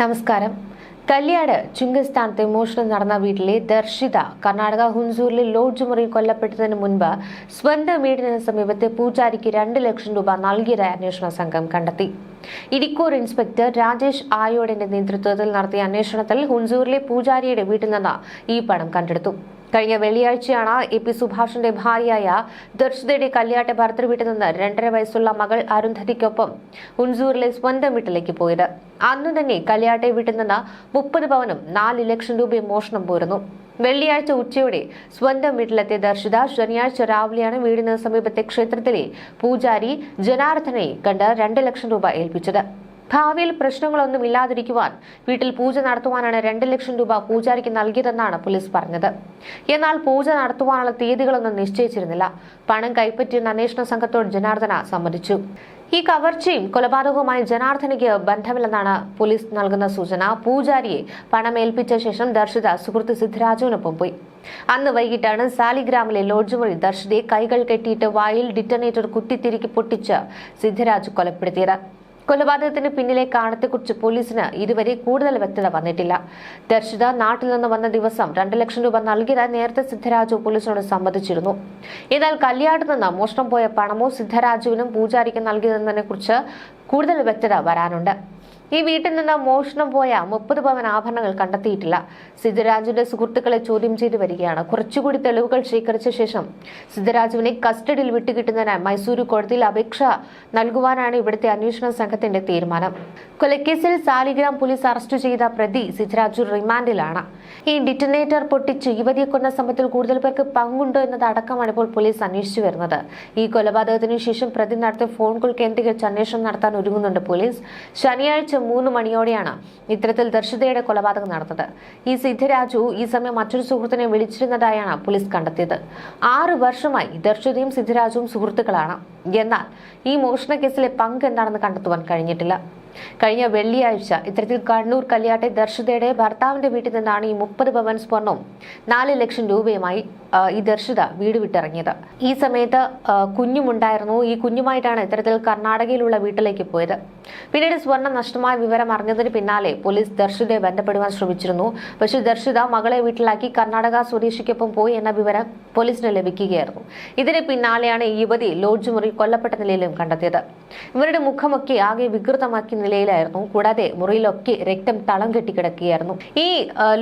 നമസ്കാരം. കല്യാട് ചുങ്കസ്ഥാനത്ത് മോഷണം നടന്ന വീട്ടിലെ ദർശിത കർണാടക ഹുൻസൂരിലെ ലോഡ്ജ് മുറിയിൽ കൊല്ലപ്പെട്ടതിന് മുൻപ് സ്വന്തം വീടിന് സമീപത്തെ പൂജാരിക്ക് രണ്ട് ലക്ഷം രൂപ നൽകിയതായി അന്വേഷണ സംഘം കണ്ടെത്തി. ഇരിക്കൂർ ഇൻസ്പെക്ടർ രാജേഷ് ആയോടിന്റെ നേതൃത്വത്തിൽ നടത്തിയ അന്വേഷണത്തിൽ ഹുൻസൂരിലെ പൂജാരിയുടെ വീട്ടിൽ നിന്ന് ഈ പണം കണ്ടെടുത്തു. കഴിഞ്ഞ വെള്ളിയാഴ്ചയാണ് എ പി സുഭാഷിന്റെ ഭാര്യയായ ദർശിതയുടെ കല്യാട്ടെ ഭർത്തൃ വീട്ടിൽ നിന്ന് രണ്ടര വയസ്സുള്ള മകൾ അരുന്ധതിക്കൊപ്പം ഉൻസൂറിലെ സ്വന്തം വീട്ടിലേക്ക് പോയത്. അന്നു തന്നെ കല്യാട്ടെ വീട്ടിൽ നിന്ന് മുപ്പത് പവനും നാല് ലക്ഷം രൂപയും മോഷണം പോരുന്നു. വെള്ളിയാഴ്ച ഉച്ചയോടെ സ്വന്തം വീട്ടിലെത്തിയ ദർശിത ശനിയാഴ്ച രാവിലെയാണ് വീടിന് സമീപത്തെ ക്ഷേത്രത്തിലെ പൂജാരി ജനാർദ്ദനെ കണ്ട് രണ്ട് ലക്ഷം രൂപ ഏൽപ്പിച്ചത്. ഭാവിയിൽ പ്രശ്നങ്ങളൊന്നും ഇല്ലാതിരിക്കുവാൻ വീട്ടിൽ പൂജ നടത്തുവാനാണ് രണ്ട് ലക്ഷം രൂപ പൂജാരിക്ക് നൽകിയതെന്നാണ് പോലീസ് പറഞ്ഞത്. എന്നാൽ പൂജ നടത്തുവാനുള്ള തീയതികളൊന്നും നിശ്ചയിച്ചിരുന്നില്ല. പണം കൈപ്പറ്റിയെന്ന അന്വേഷണ സംഘത്തോട് ജനാർദ്ദന സമ്മതിച്ചു. ഈ കവർച്ചയും കൊലപാതകവുമായി ജനാർദ്ദനയ്ക്ക് ബന്ധമില്ലെന്നാണ് പോലീസ് നൽകുന്ന സൂചന. പൂജാരിയെ പണമേൽപ്പിച്ച ശേഷം ദർശിത സുഹൃത്ത് സിദ്ധരാജുവിനൊപ്പം പോയി. അന്ന് വൈകിട്ടാണ് സാലിഗ്രാമിലെ ലോഡ്ജ് മുറി ദർശിതയെ കൈകൾ കെട്ടിയിട്ട് വായിൽ ഡിറ്റനേറ്റർ കുത്തിത്തിരിക്കി പൊട്ടിച്ച് സിദ്ധരാജ് കൊലപ്പെടുത്തിയത്. കൊലപാതകത്തിന് പിന്നിലെ കാരണത്തെക്കുറിച്ച് പോലീസിന് ഇതുവരെ കൂടുതൽ വ്യക്തത വന്നിട്ടില്ല. ദർശിത നാട്ടിൽ നിന്ന് വന്ന ദിവസം രണ്ട് ലക്ഷം രൂപ നൽകിയതായി നേരത്തെ സിദ്ധരാജു പോലീസിനോട് സമ്മതിച്ചിരുന്നു. എന്നാൽ കല്യാട്ട് നിന്ന് മോഷണം പോയ പണമോ സിദ്ധരാജുവിനും പൂജാരിക്കും നൽകിയതെന്നതിനെ കുറിച്ച് കൂടുതൽ വ്യക്തത വരാനുണ്ട്. ഈ വീട്ടിൽ നിന്ന് മോഷണം പോയ മുപ്പത് പവൻ ആഭരണങ്ങൾ കണ്ടെത്തിയിട്ടില്ല. സിദ്ധരാജുവിന്റെ സുഹൃത്തുക്കളെ ചോദ്യം ചെയ്തു വരികയാണ്. കുറച്ചുകൂടി തെളിവുകൾ ശേഖരിച്ച ശേഷം സിദ്ധരാജുവിനെ കസ്റ്റഡിയിൽ വിട്ടുകിട്ടുന്നതിനായി മൈസൂരു കോടതിയിൽ അപേക്ഷ നൽകുവാനാണ് ഇവിടുത്തെ അന്വേഷണ സംഘത്തിന്റെ തീരുമാനം. കൊലക്കേസിൽ സാലിഗ്രാം പോലീസ് അറസ്റ്റ് ചെയ്ത പ്രതി സിദ്ധരാജു റിമാൻഡിലാണ്. ഈ ഡിറ്റനേറ്റർ പൊട്ടിച്ച് യുവതിയെ കൊന്ന സംഭവത്തിൽ കൂടുതൽ പേർക്ക് പങ്കുണ്ടോ എന്നതടക്കമാണ് ഇപ്പോൾ പോലീസ് അന്വേഷിച്ചു വരുന്നത്. ഈ കൊലപാതകത്തിനു ശേഷം പ്രതി നടത്തിയ ഫോൺ കോൾ കേന്ദ്രീകരിച്ച് അന്വേഷണം നടത്താൻ ഒരുങ്ങുന്നുണ്ട് പോലീസ്. ശനിയാഴ്ച മൂന്ന് മണിയോടെയാണ് ഇത്തരത്തിൽ ദർശിതയുടെ കൊലപാതകം നടന്നത്. ഈ സിദ്ധരാജു ഈ സമയം മറ്റൊരു സുഹൃത്തിനെ വിളിച്ചിരുന്നതായാണ് പോലീസ് കണ്ടെത്തിയത്. ആറ് വർഷമായി ദർശിതയും സിദ്ധരാജുവും സുഹൃത്തുക്കളാണ്. എന്നാൽ ഈ മോഷണ കേസിലെ പങ്ക് എന്താണെന്ന് കണ്ടെത്തുവാൻ കഴിഞ്ഞിട്ടില്ല. കഴിഞ്ഞ വെള്ളിയാഴ്ച ഇത്തരത്തിൽ കണ്ണൂർ കല്യാട്ടെ ദർശിതയുടെ ഭർത്താവിന്റെ വീട്ടിൽ നിന്നാണ് ഈ മുപ്പത് പവൻ സ്വർണവും നാല് ലക്ഷം രൂപയുമായി ഈ ദർശിത വീട് വിട്ടിറങ്ങിയത്. ഈ സമയത്ത് കുഞ്ഞുമുണ്ടായിരുന്നു. ഈ കുഞ്ഞുമായിട്ടാണ് ഇത്തരത്തിൽ കർണാടകയിലുള്ള വീട്ടിലേക്ക് പോയത്. പിന്നീട് സ്വർണം നഷ്ടമായ വിവരം അറിഞ്ഞതിന് പിന്നാലെ പോലീസ് ദർശിതയെ ബന്ധപ്പെടുവാൻ ശ്രമിച്ചിരുന്നു. പക്ഷേ ദർശിത മകളെ വീട്ടിലാക്കി കർണാടക സ്വദേശിക്കൊപ്പം പോയി എന്ന വിവരം പോലീസിന് ലഭിക്കുകയായിരുന്നു. ഇതിന് പിന്നാലെയാണ് ഈ യുവതി ലോഡ്ജ് മുറി കൊല്ലപ്പെട്ട നിലയിലും കണ്ടെത്തിയത്. ഇവരുടെ മുഖമൊക്കെ ആകെ വികൃതമാക്കിയ നിലയിലായിരുന്നു. കൂടാതെ മുറിയിലൊക്കെ രക്തം തളം കെട്ടിക്കിടക്കുകയായിരുന്നു. ഈ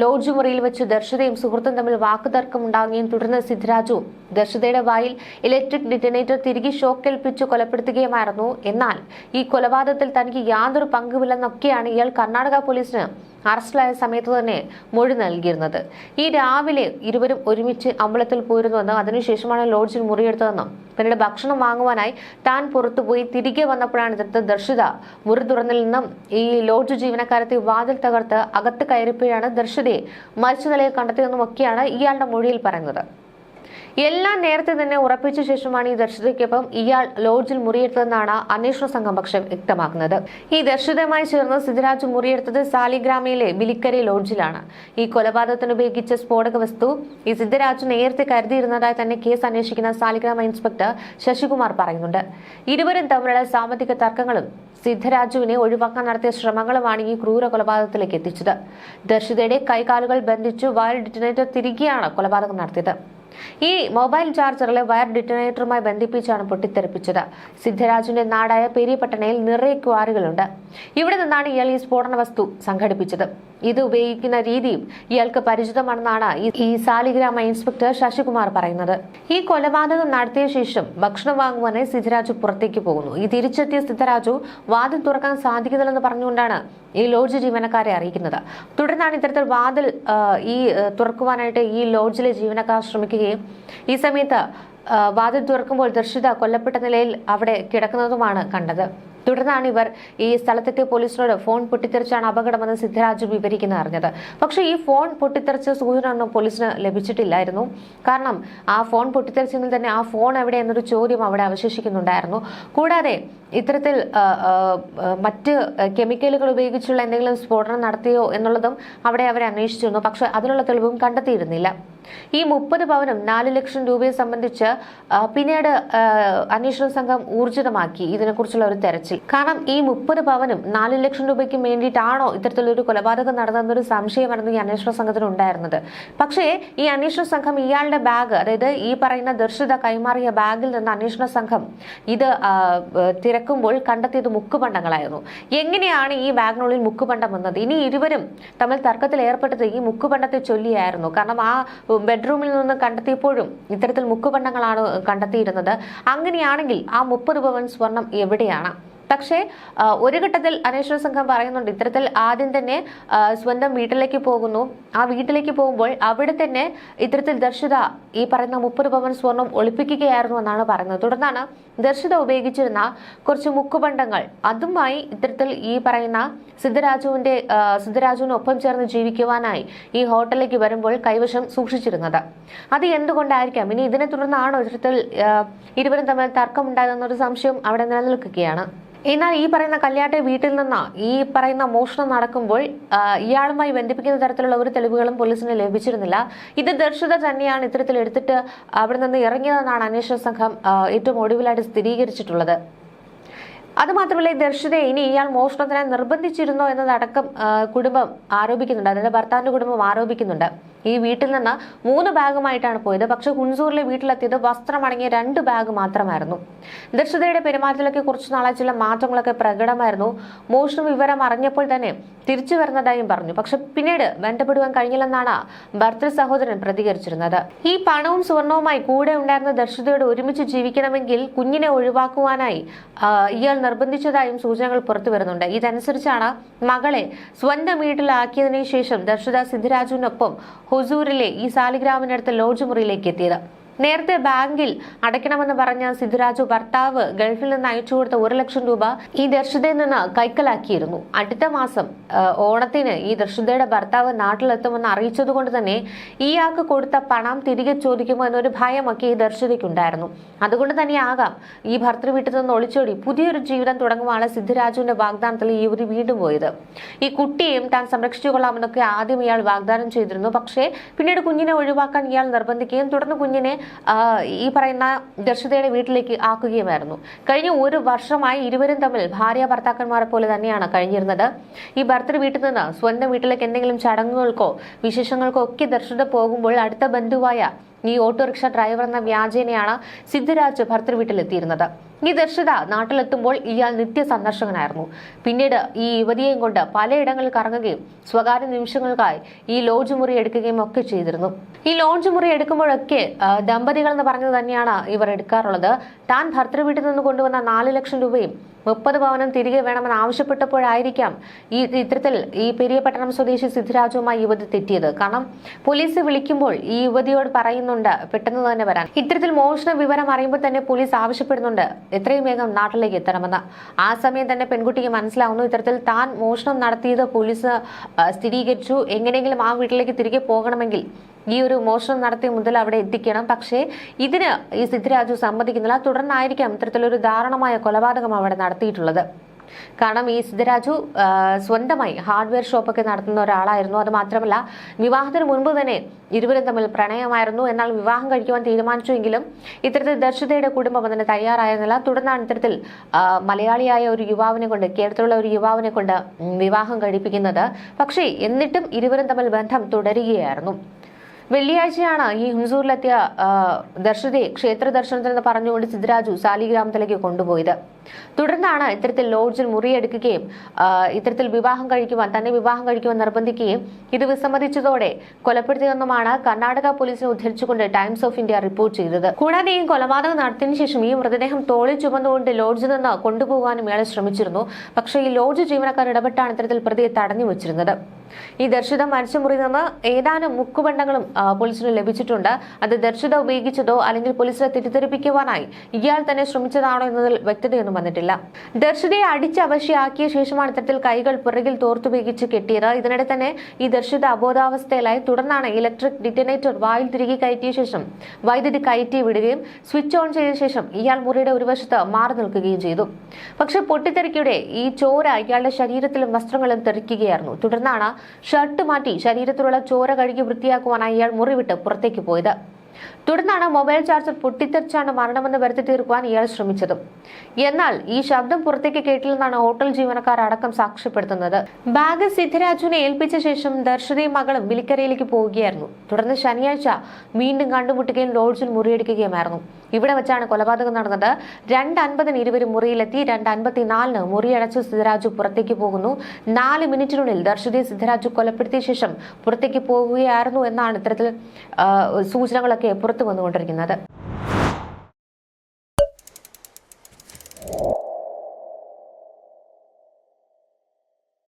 ലോഡ്ജ് മുറിയിൽ വെച്ച് ദർശിതയും സുഹൃത്തും തമ്മിൽ വാക്കുതർക്കം ഉണ്ടാകുകയും തുടർന്ന് സിദ്ധരാജു ദർശിതയുടെ വായിൽ ഇലക്ട്രിക് ഡിറ്റനേറ്റർ തിരികെ ഷോക്കേൽപ്പിച്ച് കൊലപ്പെടുത്തുകയുമായിരുന്നു. എന്നാൽ ഈ കൊലപാതകത്തിൽ തനിക്ക് യാതൊരു പങ്കുമില്ലെന്നൊക്കെയാണ് ഇയാൾ കർണാടക പോലീസിന് അറസ്റ്റിലായ സമയത്ത് തന്നെ മൊഴി നൽകിയിരുന്നത്. ഈ രാവിലെ ഇരുവരും ഒരുമിച്ച് അമ്പലത്തിൽ പോയിരുന്നുവെന്നും അതിനുശേഷമാണ് ലോഡ്ജിൽ മുറിയെടുത്തതെന്നും പിന്നീട് ഭക്ഷണം വാങ്ങുവാനായി താൻ പുറത്തുപോയി തിരികെ വന്നപ്പോഴാണ് ഇന്നത്തെ ദർശിത മുറി തുറന്നിൽ നിന്നും ഈ ലോഡ്ജ് ജീവനക്കാരത്തെ വാതിൽ തകർത്ത് അകത്ത് കയറിപ്പോഴാണ് ദർശിതയെ മരിച്ച നിലയിൽ കണ്ടെത്തിയതെന്നും ഒക്കെയാണ് ഇയാളുടെ മൊഴിയിൽ പറയുന്നത്. എല്ലാം നേരത്തെ തന്നെ ഉറപ്പിച്ച ശേഷമാണ് ഈ ദർശിതയ്ക്കൊപ്പം ഇയാൾ ലോഡ്ജിൽ മുറിയെടുത്തതെന്നാണ് അന്വേഷണ സംഘം പക്ഷം വ്യക്തമാക്കുന്നത്. ഈ ദർശിതയുമായി ചേർന്ന് സിദ്ധരാജ് മുറിയെടുത്തത് സാലിഗ്രാമയിലെ ബിലിക്കരി ലോഡ്ജിലാണ്. ഈ കൊലപാതകത്തിന് ഉപയോഗിച്ച സ്ഫോടക വസ്തു ഈ സിദ്ധരാജ് നേരത്തെ കരുതിയിരുന്നതായി തന്നെ കേസ് അന്വേഷിക്കുന്ന സാലിഗ്രാമ ഇൻസ്പെക്ടർ ശശികുമാർ പറയുന്നുണ്ട്. ഇരുവരും തമ്മിലുള്ള സാമ്പത്തിക തർക്കങ്ങളും സിദ്ധരാജുവിനെ ഒഴിവാക്കാൻ നടത്തിയ ശ്രമങ്ങളുമാണ് ഈ ക്രൂര കൊലപാതകത്തിലേക്ക് എത്തിച്ചത്. ദർശിതയുടെ കൈകാലുകൾ ബന്ധിച്ചു വയൽ ഡിറ്റനേറ്റർ തിരികെയാണ് കൊലപാതകം നടത്തിയത്. ഈ മൊബൈൽ ചാർജറിലെ വയർ ഡിറ്റനേറ്ററുമായി ബന്ധിപ്പിച്ചാണ് പൊട്ടിത്തെറിപ്പിച്ചത്. സിദ്ധരാജുവിന്റെ നാടായ പെരിയപട്ടണയിൽ നിറയെ ക്വാറികളുണ്ട്. ഇവിടെ നിന്നാണ് ഇയാൾ ഈ സ്ഫോടന വസ്തു സംഘടിപ്പിച്ചത്. ഇത് ഉപയോഗിക്കുന്ന രീതിയും ഇയാൾക്ക് പരിചിതമാണെന്നാണ് ഈ- സാലിഗ്രാമ ഇൻസ്പെക്ടർ ശശികുമാർ പറയുന്നത്. ഈ കൊലപാതകം നടത്തിയ ശേഷം ഭക്ഷണം വാങ്ങുവാനായി സിദ്ധരാജു പുറത്തേക്ക് പോകുന്നു. ഈ തിരിച്ചെത്തിയ സിദ്ധരാജു വാതിൽ തുറക്കാൻ സാധിക്കുന്നില്ലെന്ന് പറഞ്ഞുകൊണ്ടാണ് ഈ ലോഡ്ജ് ജീവനക്കാരെ അറിയിക്കുന്നത്. തുടർന്നാണ് ഇത്തരത്തിൽ വാതിൽ ഈ തുറക്കുവാനായിട്ട് ഈ ലോഡ്ജിലെ ജീവനക്കാർ ശ്രമിക്കുകയും ഈ സമയത്ത് വാതിൽ തുറക്കുമ്പോൾ ദർശിത കൊല്ലപ്പെട്ട നിലയിൽ അവിടെ കിടക്കുന്നതുമാണ് കണ്ടത്. തുടർന്നാണ് ഇവർ ഈ സ്ഥലത്തെത്തിയ പോലീസിനോട് ഫോൺ പൊട്ടിത്തെറിച്ചാണ് അപകടമെന്ന് സിദ്ധരാജ് വിവരിക്കുന്ന അറിഞ്ഞത്. പക്ഷേ ഈ ഫോൺ പൊട്ടിത്തെറിച്ച സൂചന ഒന്നും പോലീസിന് ലഭിച്ചിട്ടില്ലായിരുന്നു. കാരണം ആ ഫോൺ പൊട്ടിത്തെറിച്ചെങ്കിൽ തന്നെ ആ ഫോൺ എവിടെ എന്നൊരു ചോദ്യം അവിടെ അവശേഷിക്കുന്നുണ്ടായിരുന്നു. കൂടാതെ ഇത്തരത്തിൽ മറ്റ് കെമിക്കലുകൾ ഉപയോഗിച്ചുള്ള എന്തെങ്കിലും സ്ഫോടനം നടത്തിയോ എന്നുള്ളതും അവിടെ അവർ അന്വേഷിച്ചിരുന്നു. പക്ഷേ അതിനുള്ള തെളിവും കണ്ടെത്തിയിരുന്നില്ല. ഈ മുപ്പത് പവനും നാല് ലക്ഷം രൂപയെ സംബന്ധിച്ച് പിന്നീട് അന്വേഷണ സംഘം ഊർജിതമാക്കി ഇതിനെക്കുറിച്ചുള്ള ഒരു തെരച്ചിൽ. കാരണം ഈ മുപ്പത് പവനും നാല് ലക്ഷം രൂപയ്ക്കും വേണ്ടിയിട്ടാണോ ഇത്തരത്തിലൊരു കൊലപാതകം നടന്നതെന്നൊരു സംശയമായിരുന്നു ഈ അന്വേഷണ സംഘത്തിന് ഉണ്ടായിരുന്നത്. പക്ഷേ ഈ അന്വേഷണ സംഘം ഇയാളുടെ ബാഗ് അതായത് ഈ പറയുന്ന ദർശിത കൈമാറിയ ബാഗിൽ നിന്ന് അന്വേഷണ സംഘം ഇത് തിരക്കുമ്പോൾ കണ്ടെത്തിയത് മുക്കുപണ്ടങ്ങളായിരുന്നു. എങ്ങനെയാണ് ഈ ബാഗിനുള്ളിൽ മുക്കുപണ്ടം വന്നത്? ഇനി ഇരുവരും തമ്മിൽ തർക്കത്തിൽ ഏർപ്പെട്ടത് ഈ മുക്കുപണ്ടത്തെ ചൊല്ലിയായിരുന്നു. കാരണം ആ ബെഡ്റൂമിൽ നിന്ന് കണ്ടെത്തിയപ്പോഴും ഇത്തരത്തിൽ മുക്കുപണ്ടങ്ങളാണ് കണ്ടെത്തിയിരുന്നത്. അങ്ങനെയാണെങ്കിൽ ആ മുപ്പത് പവൻ സ്വർണം എവിടെയാണ്? പക്ഷേ ഒരു ഘട്ടത്തിൽ അന്വേഷണ സംഘം പറയുന്നുണ്ട് ഇത്തരത്തിൽ ആദ്യം തന്നെ സ്വന്തം വീട്ടിലേക്ക് പോകുന്നു. ആ വീട്ടിലേക്ക് പോകുമ്പോൾ അവിടെ തന്നെ ഇത്തരത്തിൽ ദർശിത ഈ പറയുന്ന മുപ്പത് പവൻ സ്വർണം ഒളിപ്പിക്കുകയായിരുന്നു എന്നാണ് പറയുന്നത്. തുടർന്നാണ് ദർശിത ഉപയോഗിച്ചിരുന്ന കുറച്ച് മുക്കുപണ്ടങ്ങൾ. അതുമായി ഇത്തരത്തിൽ ഈ പറയുന്ന സിദ്ധരാജുവിന്റെ സിദ്ധരാജുവിനൊപ്പം ചേർന്ന് ജീവിക്കുവാനായി ഈ ഹോട്ടലിലേക്ക് വരുമ്പോൾ കൈവശം സൂക്ഷിച്ചിരുന്നത്. അത് എന്തുകൊണ്ടായിരിക്കാം? ഇനി ഇതിനെ തുടർന്നാണോ ഇത്തരത്തിൽ ഇരുവരും തമ്മിൽ തർക്കമുണ്ടായതെന്നൊരു സംശയം അവിടെ നിലനിൽക്കുകയാണ്. എന്നാൽ ഈ പറയുന്ന കല്യാട്ടെ വീട്ടിൽ നിന്ന് ഈ പറയുന്ന മോഷണം നടക്കുമ്പോൾ ഇയാളുമായി ബന്ധിപ്പിക്കുന്ന തരത്തിലുള്ള ഒരു തെളിവുകളും പോലീസിന് ലഭിച്ചിരുന്നില്ല. ഇത് ദർശിത തന്നെയാണ് ഇത്തരത്തിൽ എടുത്തിട്ട് അവിടെ നിന്ന് ഇറങ്ങിയതെന്നാണ് അന്വേഷണ സംഘം ഏറ്റവും ഒടുവിലായിട്ട് സ്ഥിരീകരിച്ചിട്ടുള്ളത്. അതുമാത്രമല്ല ഈ ദർശിതയെ ഇനി ഇയാൾ മോഷണത്തിനായി നിർബന്ധിച്ചിരുന്നോ എന്നതടക്കം കുടുംബം ആരോപിക്കുന്നുണ്ട്. അതിന്റെ ഭർത്താവിന്റെ കുടുംബം ആരോപിക്കുന്നുണ്ട്. ഈ വീട്ടിൽ നിന്ന് മൂന്ന് ബാഗുമായിട്ടാണ് പോയത്. പക്ഷെ ഹുൻസൂറിലെ വീട്ടിലെത്തിയത് വസ്ത്രമടങ്ങിയ രണ്ട് ബാഗ് മാത്രമായിരുന്നു. ദർശിതയുടെ പെരുമാറ്റത്തിലൊക്കെ കുറച്ച് നാളായി ചില മാറ്റങ്ങളൊക്കെ പ്രകടമായിരുന്നു. മോഷണ വിവരം അറിഞ്ഞപ്പോൾ തന്നെ തിരിച്ചു വരുന്നതായും പറഞ്ഞു. പക്ഷെ പിന്നീട് ബന്ധപ്പെടുവാൻ കഴിഞ്ഞില്ലെന്നാണ് ഭർത്തൃ സഹോദരൻ പ്രതികരിച്ചിരുന്നത്. ഈ പണവും സ്വർണവുമായി കൂടെ ഉണ്ടായിരുന്ന ദർശിതയോട് ഒരുമിച്ച് ജീവിക്കണമെങ്കിൽ കുഞ്ഞിനെ ഒഴിവാക്കുവാനായി ഇയാൾ നിർബന്ധിച്ചതായും സൂചനകൾ പുറത്തു വരുന്നുണ്ട്. ഇതനുസരിച്ചാണ് മകളെ സ്വന്തം വീട്ടിലാക്കിയതിനു ശേഷം ദർശിത സിദ്ധരാജുവിനൊപ്പം ഹൊസൂരിലെ ഈ സാലിഗ്രാമിനടുത്ത ലോഡ്ജ് മുറിയിലേക്ക് എത്തിയത്. നേരത്തെ ബാങ്കിൽ അടയ്ക്കണമെന്ന് പറഞ്ഞ സിദ്ധുരാജു ഭർത്താവ് ഗൾഫിൽ നിന്ന് അയച്ചു കൊടുത്ത ഒരു ലക്ഷം രൂപ ഈ ദർശിതയിൽ നിന്ന് കൈക്കലാക്കിയിരുന്നു. അടുത്ത മാസം ഓണത്തിന് ഈ ദർശിതയുടെ ഭർത്താവ് നാട്ടിലെത്തുമെന്ന് അറിയിച്ചതുകൊണ്ട് തന്നെ ഇയാൾക്ക് കൊടുത്ത പണം തിരികെ ചോദിക്കുമോ എന്നൊരു ഭയമൊക്കെ ഈ ദർശിതയ്ക്കുണ്ടായിരുന്നു. അതുകൊണ്ട് തന്നെ ആകാം ഈ ഭർത്തൃ വീട്ടിൽ നിന്ന് ഒളിച്ചോടി പുതിയൊരു ജീവിതം തുടങ്ങുവാണ് സിദ്ധുരാജുവിന്റെ വാഗ്ദാനത്തിൽ ഈ യുവതി വീണ്ടും പോയത്. ഈ കുട്ടിയെയും താൻ സംരക്ഷിച്ചു കൊള്ളാമെന്നൊക്കെ ആദ്യം ഇയാൾ വാഗ്ദാനം ചെയ്തിരുന്നു. പക്ഷേ പിന്നീട് കുഞ്ഞിനെ ഒഴിവാക്കാൻ ഇയാൾ നിർബന്ധിക്കുകയും തുടർന്ന് കുഞ്ഞിനെ ഈ പറയുന്ന ദർശിതയുടെ വീട്ടിലേക്ക് ആക്കുകയുമായിരുന്നു. കഴിഞ്ഞ ഒരു വർഷമായി ഇരുവരും തമ്മിൽ ഭാര്യ ഭർത്താക്കന്മാരെ പോലെ തന്നെയാണ് കഴിഞ്ഞിരുന്നത്. ഈ ഭർത്തൃ വീട്ടിൽ നിന്ന് സ്വന്തം വീട്ടിലേക്ക് എന്തെങ്കിലും ചടങ്ങുകൾക്കോ വിശേഷങ്ങൾക്കോ ഒക്കെ ദർശിത പോകുമ്പോൾ അടുത്ത ബന്ധുവായ ഈ ഓട്ടോറിക്ഷ ഡ്രൈവർ എന്ന വ്യാജേനയാണ് സിദ്ധരാജ് ഭർത്തൃ വീട്ടിലെത്തിയിരുന്നത്. ഈ ദർശിത നാട്ടിലെത്തുമ്പോൾ ഇയാൾ നിത്യ സന്ദർശകനായിരുന്നു പിന്നീട് ഈ യുവതിയെയും കൊണ്ട് പലയിടങ്ങളിൽ കറങ്ങുകയും സ്വകാര്യ നിമിഷങ്ങൾക്കായി ഈ ലോഡ്ജ് മുറി എടുക്കുകയും ഒക്കെ ചെയ്തിരുന്നു. ഈ ലോഡ്ജ് മുറി എടുക്കുമ്പോഴൊക്കെ ദമ്പതികൾ എന്ന് പറഞ്ഞത് തന്നെയാണ് ഇവർ എടുക്കാറുള്ളത്. താൻ ഭർത്തൃ വീട്ടിൽ നിന്ന് കൊണ്ടുവന്ന നാല് ലക്ഷം രൂപയും മുപ്പത് ഭവനം തിരികെ വേണമെന്ന് ആവശ്യപ്പെട്ടപ്പോഴായിരിക്കാം ഈ ഇത്തരത്തിൽ ഈ പെരിയപട്ടണം സ്വദേശി സിദ്ധരാജുമായി യുവതി തെറ്റിയത്. കാരണം പോലീസ് വിളിക്കുമ്പോൾ ഈ യുവതിയോട് പറയുന്നുണ്ട് പെട്ടെന്ന് തന്നെ വരാൻ. ഇത്തരത്തിൽ മോഷണ വിവരം അറിയുമ്പോൾ തന്നെ പോലീസ് ആവശ്യപ്പെടുന്നുണ്ട് എത്രയും വേഗം നാട്ടിലേക്ക് എത്തണമെന്ന്. ആ സമയം തന്നെ പെൺകുട്ടിക്ക് മനസ്സിലാവുന്നു. ഇത്തരത്തിൽ താൻ മോഷണം നടത്തിയത് പോലീസ് സ്ഥിരീകരിച്ചു. എങ്ങനെയെങ്കിലും ആ വീട്ടിലേക്ക് തിരികെ പോകണമെങ്കിൽ ഈ ഒരു മോഷണം നടത്തി മുതൽ അവിടെ എത്തിക്കണം. പക്ഷേ ഇതിന് ഈ സിദ്ധരാജു സമ്മതിക്കുന്നില്ല. തുടർന്നായിരിക്കാം ഇത്തരത്തിലൊരു ദാരുണമായ കൊലപാതകം അവിടെ നടത്തിയിട്ടുള്ളത്. കാരണം ഈ സിദ്ധരാജു സ്വന്തമായി ഹാർഡ്വെയർ ഷോപ്പൊക്കെ നടത്തുന്ന ഒരാളായിരുന്നു. അത് മാത്രമല്ല വിവാഹത്തിന് മുൻപ് തന്നെ ഇരുവരും തമ്മിൽ പ്രണയമായിരുന്നു. എന്നാൽ വിവാഹം കഴിക്കുവാൻ തീരുമാനിച്ചുവെങ്കിലും ഇത്തരത്തിൽ ദർശിതയുടെ കുടുംബം അതിന് തയ്യാറായിരുന്നില്ല. തുടർന്നാണ് ഇത്തരത്തിൽ മലയാളിയായ ഒരു യുവാവിനെ കൊണ്ട് കേരളത്തിലുള്ള ഒരു യുവാവിനെ കൊണ്ട് വിവാഹം കഴിപ്പിക്കുന്നത്. പക്ഷേ എന്നിട്ടും ഇരുവരും തമ്മിൽ ബന്ധം തുടരുകയായിരുന്നു. വെള്ളിയാഴ്ചയാണ് ഈ ഹുൻസൂറിലെത്തിയ ദർശതയെ ക്ഷേത്ര ദർശനത്തിനെന്ന് പറഞ്ഞുകൊണ്ട് സിദ്ധരാജു സാലിഗ്രാമത്തിലേക്ക് കൊണ്ടുപോയത്. തുടർന്നാണ് ഇത്തരത്തിൽ ലോഡ്ജിൽ മുറിയെടുക്കുകയും ഇത്തരത്തിൽ വിവാഹം കഴിക്കുവാൻ തന്നെ വിവാഹം കഴിക്കുവാൻ നിർബന്ധിക്കുകയും ഇത് വിസമ്മതിച്ചതോടെ കൊലപ്പെടുത്തിയെന്നുമാണ് കർണാടക പോലീസിനെ ഉദ്ധരിച്ചുകൊണ്ട് ടൈംസ് ഓഫ് ഇന്ത്യ റിപ്പോർട്ട് ചെയ്തത്. കൂടാതെ ഈ കൊലപാതകം നടത്തിയതിനു ശേഷം ഈ മൃതദേഹം തോളിൽ ചുമന്നുകൊണ്ട് ലോഡ്ജിൽ നിന്ന് കൊണ്ടുപോകാനും ഇയാൾ ശ്രമിച്ചിരുന്നു. പക്ഷേ ഈ ലോഡ്ജ് ജീവനക്കാർ ഇടപെട്ടാണ് ഇത്തരത്തിൽ പ്രതിയെ തടഞ്ഞു വെച്ചിരുന്നത്. ഈ ദർശിത മരിച്ച മുറിയിൽ നിന്ന് ഏതാനും മുക്കുബണ്ഡങ്ങളും പോലീസിന് ലഭിച്ചിട്ടുണ്ട്. അത് ദർശിത ഉപയോഗിച്ചതോ അല്ലെങ്കിൽ പോലീസിനെ തെറ്റിദ്ധരിപ്പിക്കുവാനായി ഇയാൾ തന്നെ ശ്രമിച്ചതാണോ എന്നതിൽ വ്യക്തതയൊന്നും വന്നിട്ടില്ല. ദർശിതയെ അടിച്ച് അവശയാക്കിയ ശേഷമാണ് ഇത്തരത്തിൽ കൈകൾ പിറകിൽ തോർത്തുപയോഗിച്ച് കെട്ടിയത്. ഇതിനിടെ തന്നെ ഈ ദർശിത അബോധാവസ്ഥയിലായി. തുടർന്നാണ് ഇലക്ട്രിക് ഡിറ്റനേറ്റർ വായിൽ തിരികെ കയറ്റിയ ശേഷം വൈദ്യുതി കയറ്റി വിടുകയും സ്വിച്ച് ഓൺ ചെയ്ത ശേഷം ഇയാൾ മുറിയുടെ ഒരു വശത്ത് മാറി നിൽക്കുകയും ചെയ്തു. പക്ഷെ പൊട്ടിത്തെറിക്കയുടെ ഈ ചോര ഇയാളുടെ ശരീരത്തിലും വസ്ത്രങ്ങളും തെറിക്കുകയായിരുന്നു. തുടർന്നാണ് ഷർട്ട് മാറ്റി ശരീരത്തിലുള്ള ചോര കഴുകി വൃത്തിയാക്കുവാനായി ഇയാൾ മുറിവിട്ട് പുറത്തേക്ക് പോയത്. തുടർന്നാണ് മൊബൈൽ ചാർജർ പൊട്ടിത്തെറിച്ചാണ് മരണമെന്ന് വരുത്തി തീർക്കുവാൻ ഇയാൾ ശ്രമിച്ചത്. എന്നാൽ ഈ ശബ്ദം പുറത്തേക്ക് കേട്ടില്ലെന്നാണ് ഹോട്ടൽ ജീവനക്കാർ അടക്കം സാക്ഷ്യപ്പെടുത്തുന്നത്. ബാഗ് സിദ്ധരാജുവിനെ ഏൽപ്പിച്ച ശേഷം ദർശനയും മകളും വിളിക്കരയിലേക്ക് പോവുകയായിരുന്നു. തുടർന്ന് ശനിയാഴ്ച വീണ്ടും കണ്ടുമുട്ടുകയും ലോഡ്ജിൽ മുറിയെടുക്കുകയുമായിരുന്നു. ഇവിടെ വെച്ചാണ് കൊലപാതകം നടന്നത്. രണ്ട് അൻപതിന് ഇരുവരും മുറിയിലെത്തി രണ്ട് അൻപത്തിനാലിന് മുറിയടച്ച് സിദ്ധരാജു പുറത്തേക്ക് പോകുന്നു. നാല് മിനിറ്റിനുള്ളിൽ ദർശനയെ സിദ്ധരാജു കൊലപ്പെടുത്തിയ ശേഷം പുറത്തേക്ക് പോവുകയായിരുന്നു എന്നാണ് ഇത്തരത്തിൽ ആ, ഒക്കെ പുറത്തു വന്നുകൊണ്ടിരിക്കുന്നത്.